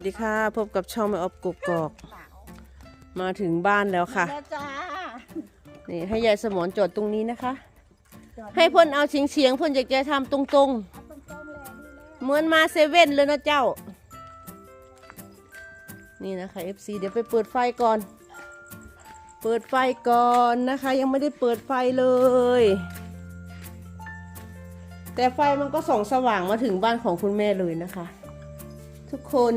สวัสดีค่ะ พบกับช่องแม่ออฟกุกกอก มาถึงบ้านแล้วค่ะแม่จ้านี่ให้ยายสมอนจอดตรงนี้นะคะจอดให้เพ่นเอาเฉียงเฉียงๆเพ่นอยากจะทำตรงเอาตรงๆเลยนี่แหละๆเหมือนมาเซเว่นเลยนะเจ้า นี่นะคะ FC เดี๋ยวไปเปิดไฟก่อน เปิดไฟก่อนนะคะ ยังไม่ได้เปิดไฟเลย แต่ไฟมันก็ส่องสว่างมาถึงบ้านของคุณแม่เลยนะคะ ทุกคน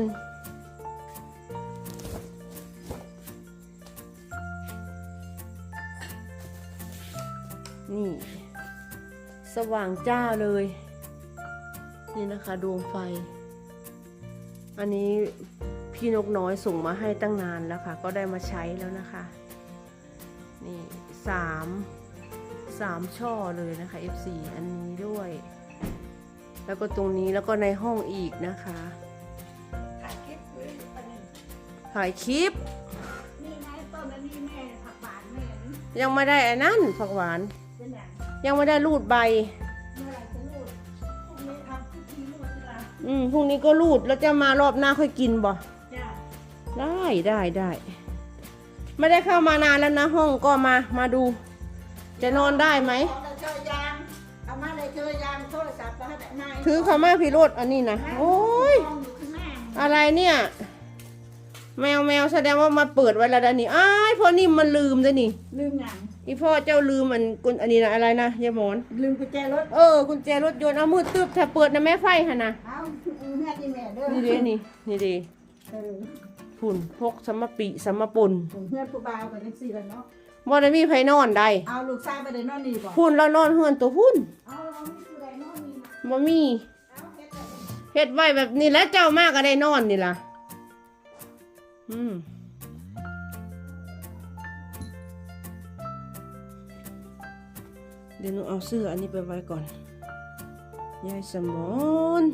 นี่ สว่างจ้าเลย นี่นะคะดวงไฟ อันนี้พี่นกน้อยส่งมาให้ตั้งนานแล้วค่ะ ก็ได้มาใช้แล้วนะคะ นี่สามสามช่อเลยนะคะ F4 อันนี้ด้วย แล้วก็ตรงนี้แล้วก็ในห้องอีกนะคะถ่ายคลิปไว้อันนี้ถ่ายคลิปนี่ไงต้นอันนี้แม่ผักหวานแม่นี่ยังไม่ได้อันนั้นผักหวานเป็นอ ย่างยังไม่ได้รูดใบ เมื่อไหร่จะรูดพรุ่งนี้ทำพิธีรูดทีละอืมพรุ่งนี้ก็รูดแล้วจะมารอบหน้าค่อยกินบ่ จ้าได้ได้ได้ ไม่ได้เข้ามานานแล้วนะ ห้องก็มามาดู จะนอนได้ไหมของเราเจอยางเอามาเลยเจอยางโทรศัพท์ไปให้นายถือเขามาพี่รถอันนี้นะโอ้ย มองอยู่ข้างหน้าอะไรเนี่ย แมวแมวแสดงว่ามาเปิดไว้แล้วนะนี่อ้ายพ่อนิ่มมันลืมเลยนี่ ลืมหยัง อีพ่อเจ้าลืมมันกุญอันนี้นะอะไรนะยายหมอน ลืมกุญแจรถ เออกุญแจรถยนต์เอามือตึบถ้าเปิดนะแม่ไฟฮะนะเอาเงื่อนนี่แม่เด้อนี่ดีนี่นี่ดีเออฝุ่นพกสมปีสมปนเงื่อนผู้บ่าวกันยังสี่แล้วเนาะบ่ได้มีไผนอนได้เอาลูกชายไปเดินนอนนี่บ่ฝุ่นแล้วนอนเฮือนตัวฝุ่นเอาเราไม่คือไรนอนนี่นะบ่มีเอาเฮ็ดอะไรเฮ็ดไว้แบบนี้แล้วเจ้ามากก็ได้นอนนี่ล่ะอืม เดี๋ยวหนูเอาเสื้ออันนี้ไปไว้ก่อน ยายสมอน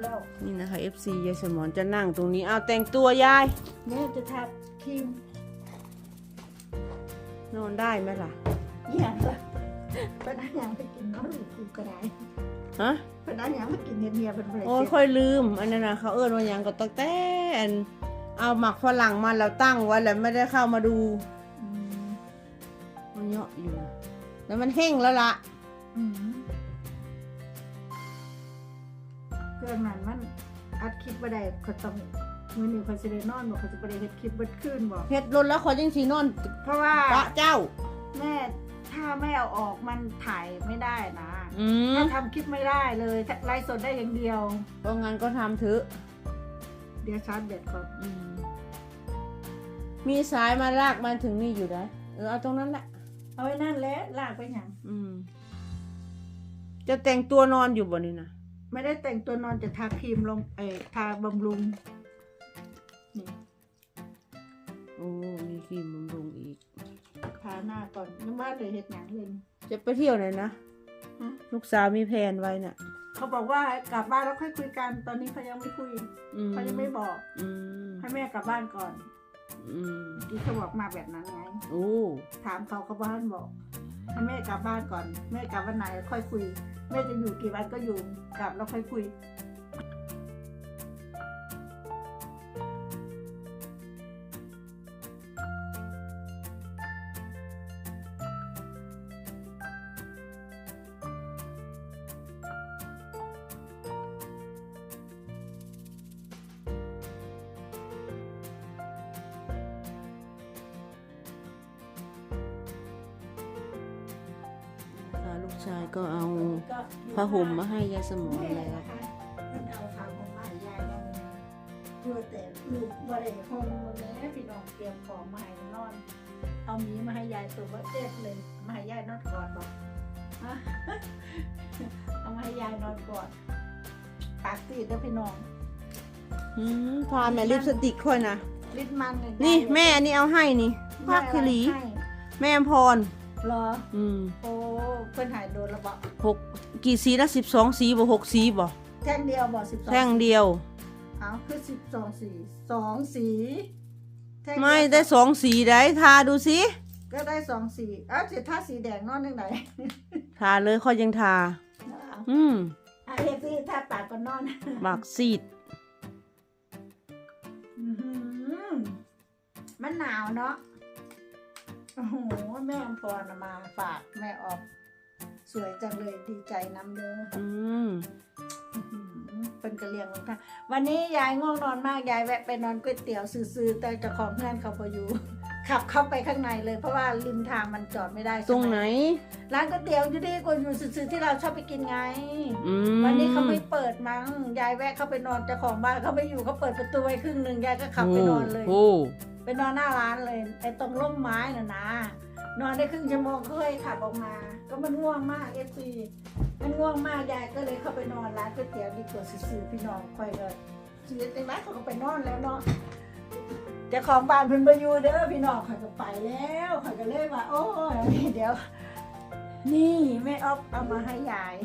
แล้วนี่นะคะ FC ยายสมอนจะนั่งตรงนี้ เอาแต่งตัวยาย แม่จะทาครีม นอนได้ไหมล่ะอย่างละพนักงานไปกินน้ำหรือกูก็ได้ฮะพนักงานมากินเมียๆเป็นอะไรโอ้ยค่อยลืม อันนั้นนะเขาเอิ้นว่าหยังก็ตั้งแต่อัน เอาหมักฝรั่งมาแล้วตั้งไว้แล้วไม่ได้เข้ามาดูอืมมันเยอะอยู่นะแล้วมันแห้งแล้วล่ะอืมเครื่องนั้นมันอัดคลิปบ่ได้เขาต้องมือหนึ่งเขาจะได้นอนบอกเขาจะไปได้เฮ็ดคลิปเบิดขึ้นบอกเฮ็ดรถแล้วเขาจังสีนอนเพราะว่าปะเจ้า แม่ถ้าไม่เอาออกมันถ่ายไม่ได้นะอืมถ้าทำคลิปไม่ได้เลยไลฟ์สดได้อย่างเดียว เพราะงั้นก็ทำเถอะเดี๋ยวชาร์จแบตก่อนอืม มีสายมาลากมาถึงนี่อยู่ได้เออเอาตรงนั้นแหละเอาไว้นั่นแหละลากไปหยังอืม จะแต่งตัวนอนอยู่บ่นี่นะไม่ได้แต่งตัวนอนจะทาครีมลงเอ้ยทาบำรุงนี่โอ้มีครีมบำรุงอีก ทาหน้าก่อนยังว่าเลยเห็ดหยังเลยจะไปเที่ยวไหนนะฮะลูกสาวมีแผนไว้น่ะ เขาบอกว่ากลับบ้านแล้วค่อยคุยกัน ตอนนี้เขายังไม่คุยอืมเขายังไม่บอก อืมให้แม่กลับบ้านก่อน อืมที่เขาบอกมาแบบนั้นไง โอ้ถามเขาเขาบ้านบอกให้แม่กลับบ้านก่อน แม่กลับวันไหนค่อยคุย แม่จะอยู่กี่วันก็อยู่ กลับแล้วค่อยคุย ลูกชายก็เอาก็ผ้าห่มมาให้ยายสมอนแม่แล้วนะคะมันเอาผ้าห่มมาให้ยายนอนเพื่อแต่ลูกบริโภควันนี้พี่น้องเตรียมของมาให้นอน เอาหมีมาให้ยายตัวว่าเจ็ดเลยมาให้ยายนอนก่อนบอกฮะเอามาให้ยายนอนก่อนปากตีดนะพี่น้องอืมพาแม่ลิปสติกค่อยนะลิ้นมันเยนี่ยายแม่อันนี้เอาให้นี่ภาคคือหลีให้แม่อำพร เหรอ อืมโอ้เพิ่นหายโดนแล้วบอกหกกี่สีละสิบสองสีบ่หกสีบ่แท่งเดียวบอกสิบสองแท่งเดียว เอาคือสิบสองสีสองสีแท่งเยวไม่ได้สองสีได้ทาดูสิโก็ได้สองสีเอ้าสิถ้าสีแดงนอนยังไงทาเลยค่อยยังทา อืมอะเอฟซีถ้าปากก็นอนปากซีด อื้อหือมันหนาวเนาะ โอ้โหแม่อมพรเอามาฝากแม่ออมสวยจังเลยดีใจน้ำเด้ออืมอื้อหือเป็นกระเลียงของท่านวันนี้ยายง่วงนอนมากยายแวะไปนอนก๋วยเตี๋ยวซื้อๆแต่เจ้าของเพื่อนเขาพออยู่ขับเข้าไปข้างในเลยเพราะว่าริมทางมันจอดไม่ได้ใช่ตรงไหน ร้านก๋วยเตี๋ยวอยู่ดีกว่าอยู่ซื่อๆที่เราชอบไปกินไงอืมวันนี้เขาไม่เปิดมั้งยายแวะเข้าไปนอนเจ้าของบ้านเขาไม่อยู่เขาเปิดประตูไว้ครึ่งหนึ่งยายก็ขับไปนอนเลยโอ้ไป นอนหน้าร้านเลยไอ้ตรงร่มไม้น่ะนะ นอนได้ครึ่งชั่วโมงก็เลยขับออกมา ก็มันง่วงมากเอฟซีมันง่วงมากยายก็เลยเข้าไปนอนร้านก๋วยเตี๋ยวดีกว่าซื่อๆพี่น้องค่อยเลยชีวิตในร้านเขาก็ไปนอนแล้วเนาะเจ้าของบ้านเพิ่นไปอยู่เด้อพี่น้องเขาก็ไปแล้วเขาก็เลยว่า โอ้ยเดี๋ยว นี่แม่ออฟเอามาให้ยาย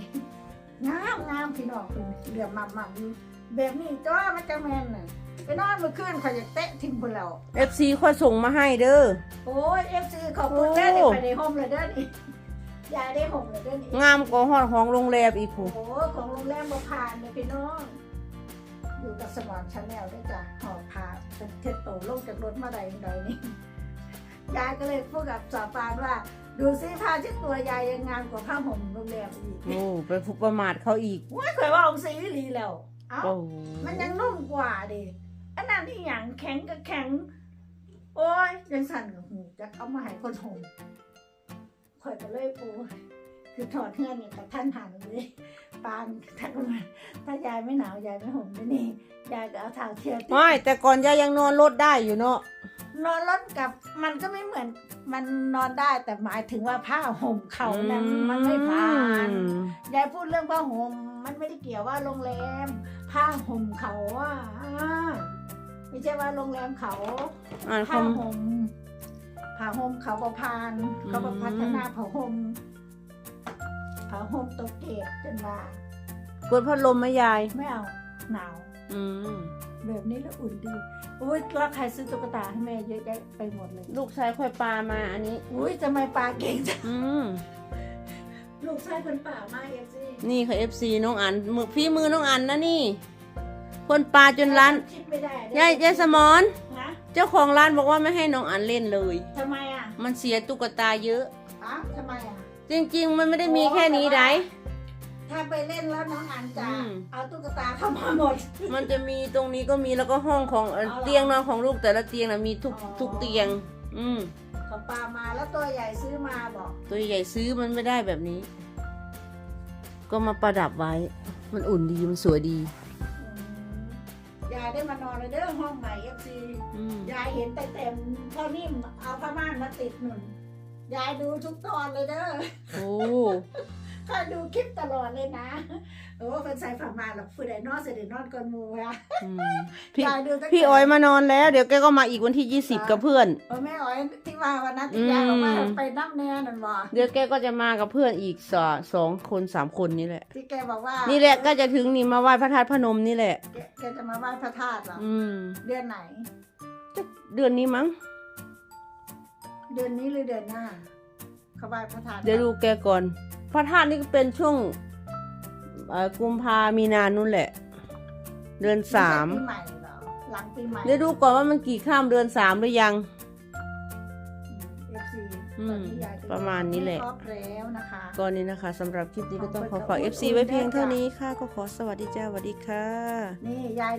งามงามพี่น้องเป็นเหลือมมัมมัมอยู่แบบนี้จ้ามันจะแมนน่ะ ไปนอนเมื่อคืนเขาจะเตะทิ้งพวกเราเอฟซีค่อยส่งมาให้เด้อ โอ้ยเอฟซีขอบคุณแม่โอ้เดี๋ยวไปในห้องเลยเด้อนี่ยายได้ห้องเลยเด้อนี่งามกว่าฮอดของโรงแรมอีกโอ้ผู้โหของโรงแรมบ่ผ่านเลยพี่น้อง อยู่กับสมอนชาแนลด้วยจ้ะหอบพาเป็นเทสโตลงจากรถมาใดใดนี่ยายก็เลยพูดกับสาวปานว่า ดูซิผ้าที่ตัวยายยังงามกว่าผ้าห่มโรงแรมอีกโอ้ไปผูกประมาทเขาอีกว่าเคยว่าองค์สีลีแล้ว เอ้าโอ้มันยังนุ่มกว่าดิ อันนั้นที่อย่างแข็งก็แข็ง โอ้ยยังสั่นกับหูจะเอามาให้คนห่มข่อยก็เลยปูคือถอดเงื่อนเนี่ยกับท่านหันเลยปานท่านว่าถ้ายายไม่หนาวยายไม่ห่มไม่นี่ยายก็เอาเท้าเทียบไม่แต่ก่อนยายยังนอนรถได้อยู่เนาะนอนรถกับมันก็ไม่เหมือน มันนอนได้แต่หมายถึงว่าผ้าห่มเขานั้นมันไม่ผ่านอืมยายพูดเรื่องผ้าห่มมันไม่ได้เกี่ยวว่าโรงแรม ผ้าห่มเขาอะอ่าไม่ ใช่ว่าโรงแรมเขาอ่านคผ้าห่มผ้าห่มเขาประพานเขาประพัฒนาผ้าห่มผ้าห่มตกเกตจนว่าำกดพัดลมไหมยาย ไม่เอาหนาว อืม แบบนี้แล้วอุ่นดีอุ้ยแล้วใครซื้อตุ๊กตาให้แม่เยอะแยะไปหมดเลยลูกชายค่อยปลามาอันนี้ อุ้ยทำไมปลาเก่งจังอืม ลูกชายคนป่ามาเอฟซีนี่ค่ะเอฟซีน้องอันมือพี่มือน้องอันนะนี่ คนปลาจนร้านคิดไม่ได้ยายยายสมอนนะเจ้าของร้านบอกว่าไม่ให้น้องอันเล่นเลย ทำไมอะมันเสียตุ๊กตาเยอะ อ้าวทำไมอะ จริง ๆ มันไม่ได้มีแค่นี้ได ถ้าไปเล่นแล้วน้องอันจะอืม เอาตุ๊กตาเข้ามาหมด มันจะมีตรงนี้ก็มีแล้วก็ห้องของเอ่อเอาเหรอเตียงนอนของลูกแต่ละเตียงนะมีทุกอ๋อ ทุกเตียง อืมเขาปลามาแล้วตัวใหญ่ซื้อมาบอกตัวใหญ่ซื้อมันไม่ได้แบบนี้ ก็มาประดับไว้ มันอุ่นดีมันสวยดีอืมยาย ได้มานอนเลยเด้อห้องใหม่เอฟซีอืมยายเห็นแต่เต็มพ่อนิ่มเอาผ้าม่านมาติดหนุนยายดูทุกตอนเลยเด้อ โอ้คอย ดูคลิปตลอดเลยนะโอ้เป็นใส่ผ้าม่านหรอกผู้ใดนอนเสร็จนอนก่อนหมูอะอืมพี่ยายดูตั้งแต่พี่ออยมานอนแล้ว เดี๋ยวแกก็มาอีกวันที่ยี่สิบกับเพื่อน เออแม่อ๋อยที่มาวันนั้นที่ยายบอกว่าอืมไปนับแน่นั่นบ่เดี๋ยวแกก็จะมากับเพื่อนอีกสอสองคนสามคนนี่แหละ ที่แกบอกว่านี่นี่แหละก็จะถึงนี่มาไหว้พระธาตุพนมนี่แหละ แกแกจะมาไหว้พระธาตุเหรออืมเดือนไหน เดือนนี้มั้ง เดือนนี้หรือเดือนหน้าเขาไหว้พระธาตุเดี๋ยวดูแกก่อน พระธาตุนี่ก็เป็นช่วงเอ่อกุมภามีนานู่นแหละ เดือนสามไใช่ปีใหม่เหรอหลังปีใหม่เดี๋ยวดูก่อนว่ามันกี่ข้ามเดือนสามหรือยังเอฟซีอืมตอนนี้ยายก็ประมาณนี้แหละ ครบแล้วนะคะก็นี่นะคะสำหรับคลิปนี้ก็ต้องขอฝากขอบคุณ FC ไว้เพียงเท่าด้วยจ้ะนี้ค่ะ ก็ขอสวัสดีจ้าสวัสดีค่ะ นี่ยาย